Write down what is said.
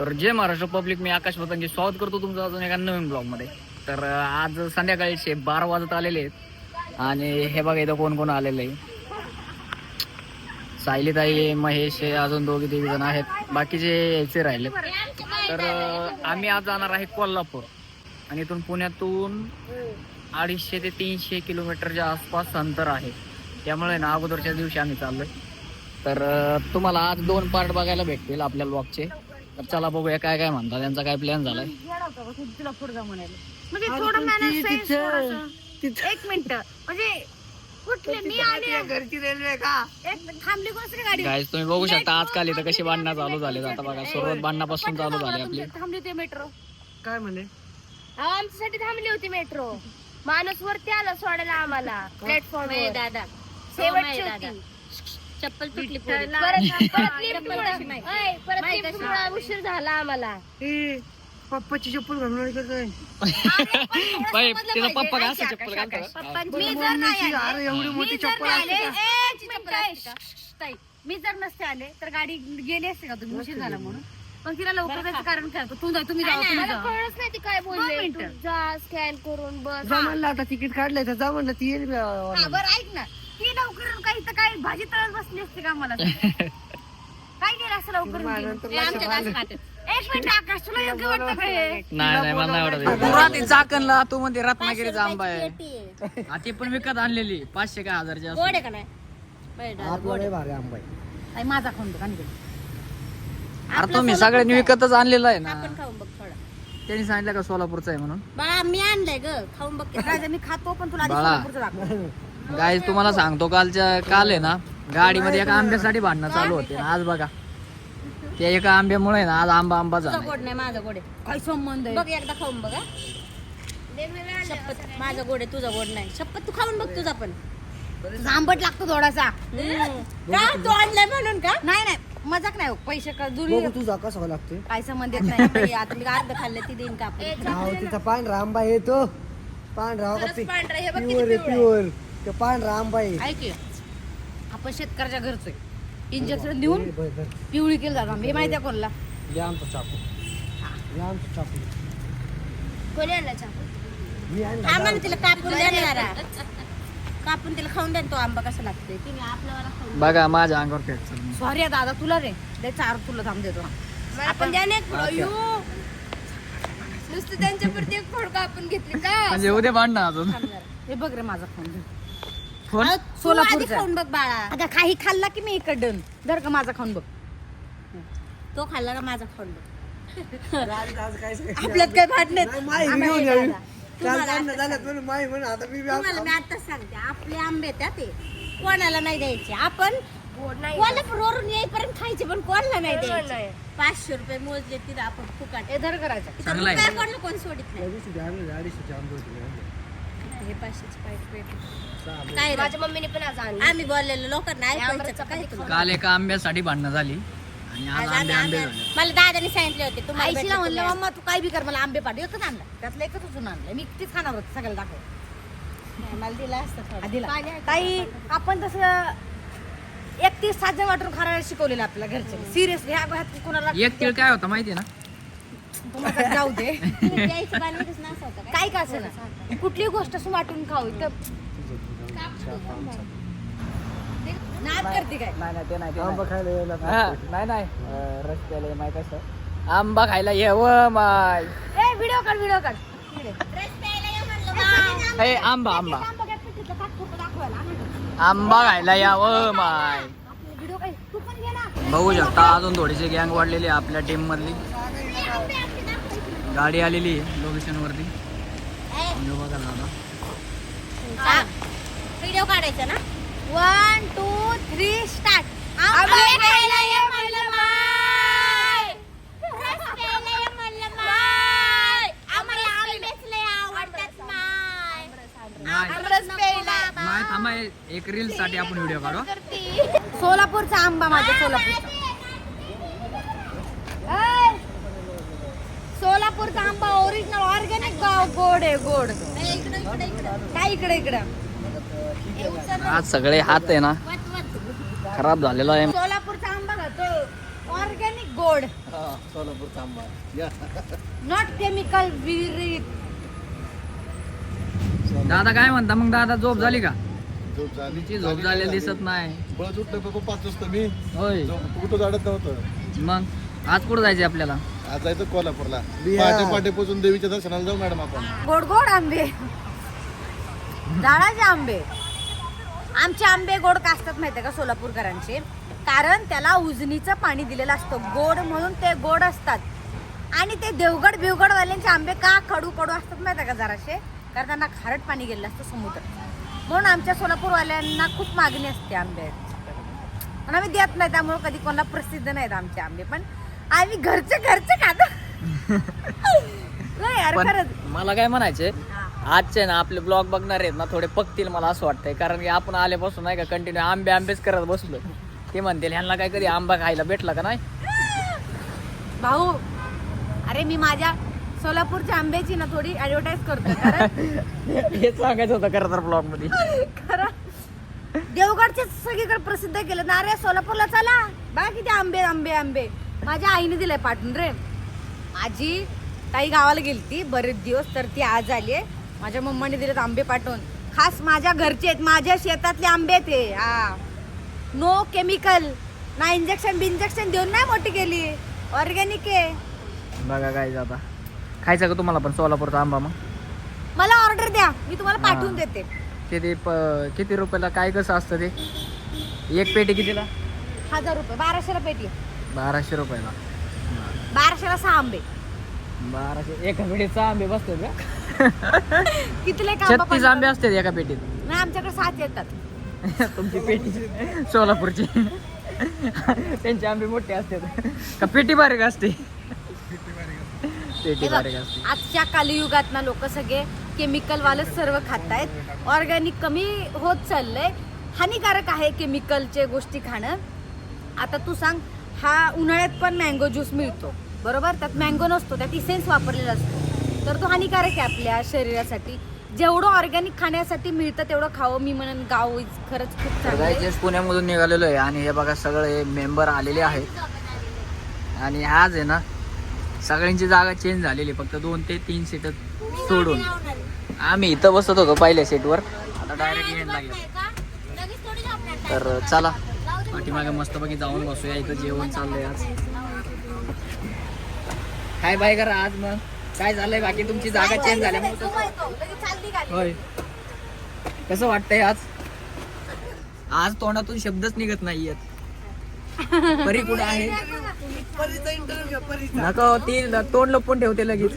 तर जय महाराष्ट्र पब्लिक मी आकाश पतंगे स्वागत करतो तुमचं अजून एका नवीन ब्लॉगमध्ये. तर आज संध्याकाळीचे बारा वाजत आलेले आहेत. आणि हे बघा इथं कोण कोण आलेलं आहे. सायलीताई महेश हे अजून दोघे तिघे जण आहेत. बाकीचे यायचे राहिले. तर आम्ही आज जाणार आहे कोल्हापूर. आणि इथून पुण्यातून अडीचशे ते तीनशे किलोमीटरच्या आसपास अंतर आहे. त्यामुळे ना अगोदरच्या दिवशी आम्ही चाललोय. तर तुम्हाला आज दोन पार्ट बघायला भेटतील आपल्या ब्लॉगचे तर चला बघूया काय काय म्हणतात. त्यांचा काय प्लॅन झालाय? तुला पुढे म्हणायला म्हणजे थोडं. एक मिनिट. म्हणजे कुठले? मी आले घरची रेल्वे का? एक मिनिट थांबली गाडी? गाईज तुम्ही बघू शकता आजकाल इथं कशी बांधणं चालू झाले आता बघा सुरुवात बांधण्यापासून चालू झाली आपली. थांबली होती मेट्रो काय म्हणे? आमच्यासाठी थांबली होती मेट्रो माणूस वरती आला सोडायला आम्हाला. प्लॅटफॉर्म दादा. शेवटची होती. चप्पल तुटली परत ऐ, परत उशीर झाला आम्हाला. ए पप्पाची चप्पल घालून आली का काय? बाई, तिचा पप्पा काय असं चप्पल घालतो? का? मी जर नाही आले- अरे एवढी मी मोठी जर चप्पल आले. का? मी जर नसते आले तर गाडी गेली असते का तुम्ही? उशीर झाला म्हणून. पण तिला लवकर जायचं कारण काय होतं? तू जा तुम्ही जा तुम्ही जा. कळलंच नाही ती काय बोलले. जा स्कॅन करून बस. जा म्हणलं आता तिकीट काढलंय तर जा म्हणलं ती येईल बी, बरं ऐक ना. ती लवकर काही तर काय भाजी तळत बसली असते का मला काय केलं असं लवकर? एक मिनिट आकाश तुला योग्य वाटतं का हे? नाही नाही मला नाही आवडत पुराती चाकणला तू म्हणते रत्नागिरीचा आंबा आहे. हा, ती पण विकत आणलेली. पाचशे काय हजारची असते. गोड आहे का नाही? आतला लय भारी आंबा आहे. ताई, माझा खाऊन बघ आणि घे. अरे तुम्ही सगळ्यांनी विकतच आणलेलं आहे ना. आपण खाऊन बघ थोडा. त्यांनी सांगितलं का सोलापूरचा आहे म्हणून? बाळा मी आणलंय ग. खाऊन बघ मी खातो पण तुला आधी बाळा. सोलापूरचं दाखव. गाय तुम्हाला सांगतो कालच्या काल आहे ना गाडीमध्ये एका आंब्यासाठी भांडणं चालू होते ना आज बघा. त्या एका आंब्यामुळे ना आज आंबा आंबा तुझा झाला गोड नाही माझा गोड आहे. काय संबंध बघ एकदा खाऊन बघ हा. शपथ माझा गोड आहे तुझा गोड नाही. शपथ तू खाऊन बघ तुझा पण. आंबट लागतो थोडासा. का? तू आणलाय म्हणून का? नाही नाही. मजाक नाही हो. पैसे का जुळी बघू तुझा कसा लागतोय. काय संबंध येत नाही बाई. आता मी अर्ध खाल्लं ती देईन का आपण नाव तिचा पांढरा आंबा आहे तो. पांढरा हो का खरंच पांढरा आहे, हे बघ किती प्युअर आहे पिवळा आहे. प्युअर तो पांढरा आंबा आहे ऐक की, आपण शेतकऱ्याच्या घरचं. इंजेक्शन देऊन. पिवळी केलं जातं. हे माहिती आहे कोणला? आमचा चाकू. आमचा चाकू. कोणी आणला चाकू? मी आणला आम्हाला तिला कापून देणार कापून तिला खाऊन द्या तो आंबा कसा लागतोय. बघा माझ्या अंगावर चालू. सॉरी दादा तुला रे. दे चार तुला थांब देतो. आपण द्या नुसतं त्यांच्यावरती एक फडका आपण घेतली का? म्हणजे उद्या भांडणं अजून. हे बघ रे माझा खाऊन बघ बाळा. अगं काही खाल्ला की मी इकडं? धर का माझा खाऊन बघ. तो खाल्ला का माझा खाऊन बघ? आज- आज काय सांगायचं? आपल्यात काय भांडण नाही, माई घेऊन यावी. काल भांडणं झाल्यात म्हणून माई म्हणून आता मी बी तुम्हाला मी आताच सांगते. आपले आंबे त्या ते कोणाला नाही द्यायचे. आपण कोल्हापूरवरून येईपर्यंत खायचे पण कोणाला नाही द्यायचे. पाचशे रुपये मोजले तिथं आपण फुकाट. धर करायचं चांगलं आहे. काय कोणाला कोण सोडित नाही? ते आंबे होते. हे पाचशेचे पाईप पेट सहा काय माझ्या मम्मीने पण आज आम्ही बोललेलो लोकांना ऐकायचं काय तुम्ही? काल एका आंब्यासाठी भांडणं झाली आणि आज आज आंबे आम्ही आंबे आंबे- झाले. मला दादाने सांगितले होते तुम्हाला आईशीला म्हणलं मम्मा तू काय बी कर मला आंबे पाठव. एकच आणला. त्यातलं एकच उचून आणलं मी कितीच खाणार होते सगळ्याला दाखव. मला दिला असतं ताई आपण तसं एकतीस सात जण वाटून खायला शिकवलेलं आपल्याला घरचे सिरियसली ह्या ह्यात कोणाला एक तिळ काय होतं माहिती ना? तुम्हाला जाऊ दे. काय? का असेल ना? कुठली गोष्ट असं वाटून खाऊ इथं. नाद करते काय? नाही नाही ते नाही ते आंबा नाही. खायला यायला हा, नाही नाही. अं, रस्त्याला माहीत असं आंबा खायला ये व माय. ए व्हिडिओ काढ व्हिडिओ काढ. हे आंबा. आंबा आंबा. खायला या व माय. व्हिडिओ काय तू पण घे ना. बघू शकता अजून थोडीशी गँग वाढलेली आहे आपल्या टीम मधली. गाडी आलेली आहे लोकेशन वरती. व्हिडिओ बघायला आता. व्हिडिओ काढायचा ना? वन टू थ्री स्टार्ट थांबा एक रील साठी आपण व्हिडिओ काढू सोलापूरचा आंबा माझा सोलापूरचा ऐ, सोलापूरचा आंबा ओरिजिनल ऑर्गॅनिक गाव गोड आहे गोड. काय इकडे इकडे? आज सगळे हात आहे ना. खराब झालेला आहे. सोलापूरचा आंबा खातो. ऑर्गॅनिक गोड. सोलापूरचा आंबा. नॉट केमिकल विरित दादा काय म्हणता? मग दादा झोप झाली का? झोप झाली. तिची झोप झालेली दिसत नाही. बळच उठलं पाच वाजता मी. होय. कुठं जाडत नव्हतं. मग आज कुठं जायचंय आपल्याला? आज जायचं कोल्हापूरला. पहाटे पहाटे पोचून देवीच्या दर्शनाला जाऊ मॅडम आपण. गोड गोड आंबे. झाडाचे आंबे. आमचे आंबे गोड का असतात माहितीये का सोलापूरकरांचे? कारण त्याला उजनीचं पाणी दिलेलं असतं. गोड म्हणून ते गोड असतात. आणि ते देवगड बिवगडवाल्यांचे आंबे का कडू कडू असतात माहितीये का जराशे कारण त्यांना खारट पाणी गेलेलं असतं समुद्र. म्हणून आमच्या सोलापूरवाल्यांना खूप मागणी असते आंब्याची पण आम्ही देत नाही त्यामुळे कधी कोणाला प्रसिद्ध नाहीत आमचे आंबे. पण आम्ही घरचे घरचे खातो. नाही यार पण खरंच. मला काय म्हणायचंय हा. आजचे ना आपले ब्लॉग बघणार आहेत ना थोडे पकतील मला असं वाटतंय. कारण की आपण आल्यापासून नाही का कंटिन्यू आंबे आंबेच करत बसलो. ते म्हणतील ह्यांना काय कधी आंबा खायला भेटला का नाही? भाऊ अरे मी माझ्या सोलापूरच्या आंब्याची ना थोडी ऍडव्हर्टाईज करतो कारण हे सांगायचं होतं खरं तर ब्लॉगमध्ये. खरं? देवगडचे सगळीकडे प्रसिद्ध केलं ना अरे सोलापूरला चला. बघा किती आंबे आंबे आंबे. माझ्या आईने दिलंय पाठवून रे. आजी ताई गावाला गेलती बरेच दिवस तर ती आज आली माझ्या मम्माने दिलेत आंबे पाठवून. खास माझ्या घरचे आहेत माझ्या शेतातले आंबे आहेत हे. नो केमिकल ना इंजेक्शन बिंजेक्शन देऊन नाही मोठी केली. ऑर्गॅनिक आहे. बघा काय आता. खायचं का तुम्हाला पण सोलापूरचा आंबा मग? मला ऑर्डर द्या. मी तुम्हाला. पाठवून देते. किती प- किती रुपयाला काय कसं असतं ते? एक पेटी कितीला? हजार रुपये. बाराशेला पेटी बाराशे रुपयाला बाराशेला सहा आंबे. बाराशे एका पेटीत सहा आंबे बसतात का? कितीला आंबा छत्तीस आंबे असतात एका पेटीत. नाही आमच्याकडे सात येतात. तुमची पेटी सोलापूरची. त्यांचे आंबे मोठे असतात. का पेटी बारीक असते? पेटी हे बघ, बारीक असते. आजच्या कालयुगात ना लोक सगळे केमिकल वाले सर्व खातायत. ऑर्गॅनिक कमी होत चाललंय. हानिकारक आहे केमिकलचे गोष्टी खाणं. आता तू सांग हा उन्हाळ्यात पण मँगो ज्यूस मिळतो. बरोबर? त्यात मँगो नसतो त्यात इसेन्स वापरलेला असतो. तर तो हानिकारक आहे आपल्या शरीरासाठी. जेवढं ऑर्गॅनिक खाण्यासाठी मिळतं तेवढं खावं. मी म्हणून गाव खरंच खूप चांगलं पुण्यामधून निघालेलो आहे आणि हे बघा सगळे मेंबर आलेले आहेत. आणि आज आहे ना सगळ्यांची जागा चेंज झालेली फक्त दोन ते तीन सीट सोडून. आम्ही इथं बसत होतो पहिल्या सीटवर आता डायरेक्ट येण लागेल. तर चला. पाठीमागे मस्तपैकी जाऊन बसूया इथं जेवण चाललंय आज. काय बाय करा आज मग. काय झालंय बाकी? तुमची जागा चेंज कसं- होय. कसं वाटतंय आज? आज तोंडातून शब्दच निघत नाहीयेत. परी कुठे आहे? नको ती तोंड लपून ठेवते लगेच.